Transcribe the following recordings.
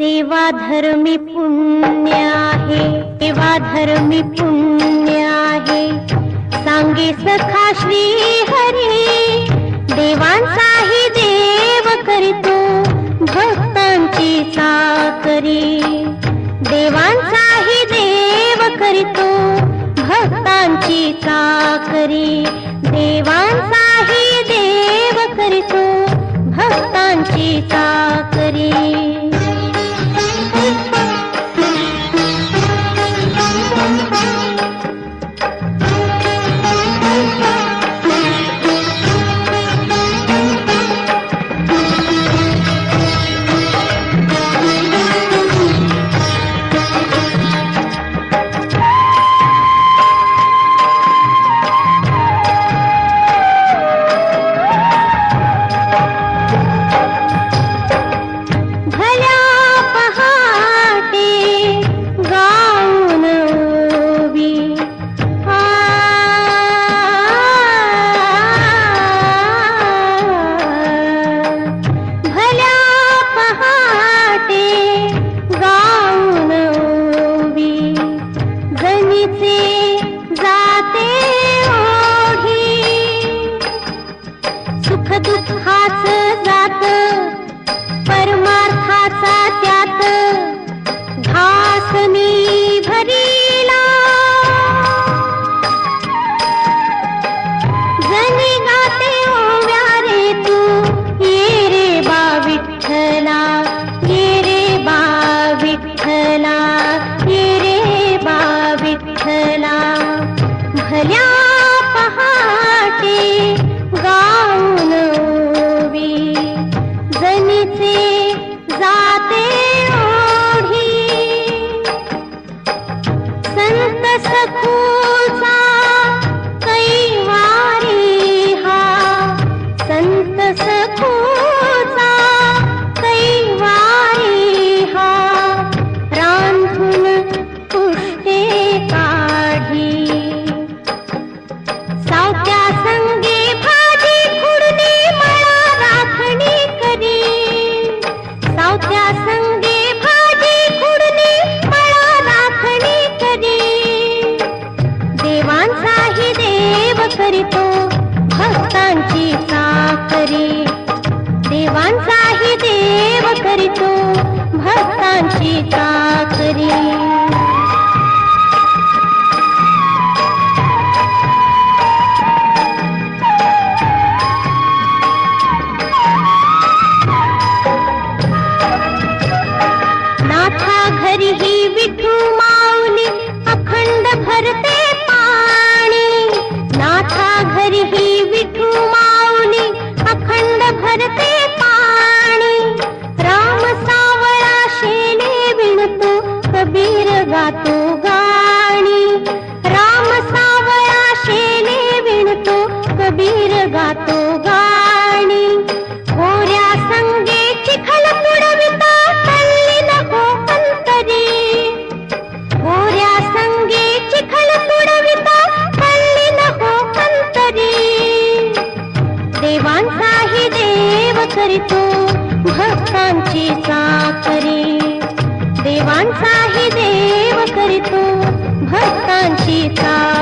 सेवा धर्मी पुण्य आहे. सेवा धर्मी पुण्य आहे. सांगे सखा श्री हरी देवांचाही देव करीतो भक्तांची चाकरी देवांचाही देव करीतो भक्तांची चाकरी देवांचाही देव करीतो भक्तांची चाकरी करी. देवांचाही देव करीतो भक्तांची चाकरी नाथा घरी ही विठू माऊली अखंड भरते पाणी. नाथा घरी ही विठू गातो गाणी. होऱ्या संगे चिखल पुडविता तल्ली नको अंतरी होऱ्या संगे चिखल पुडविता तल्ली नको अंतरी देवांचाही देव करीतो भक्तांची साकरी देवांचाही देव करीतो भक्तांची चाकरी.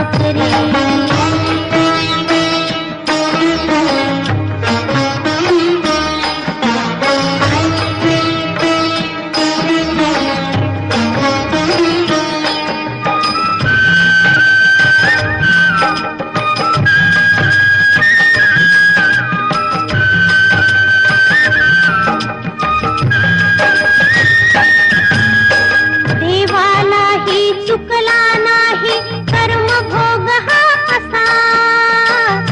चुकला नाही कर्म भोग हा असा.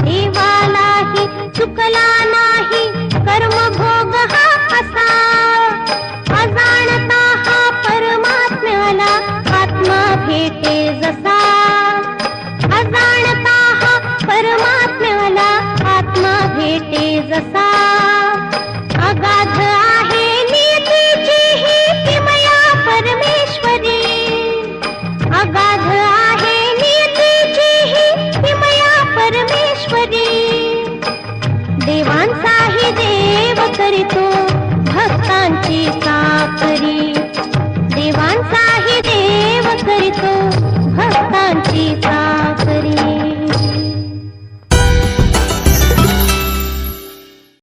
देवालाही चुकला नाही कर्म भोग हा असा. अजाणता हा परमात्म्याला आत्मा भेटे जसा. अजाणता हा परमात्म्याला आत्मा भेटे जसा. देवांचाही देव करीतो भक्तांची भक्ता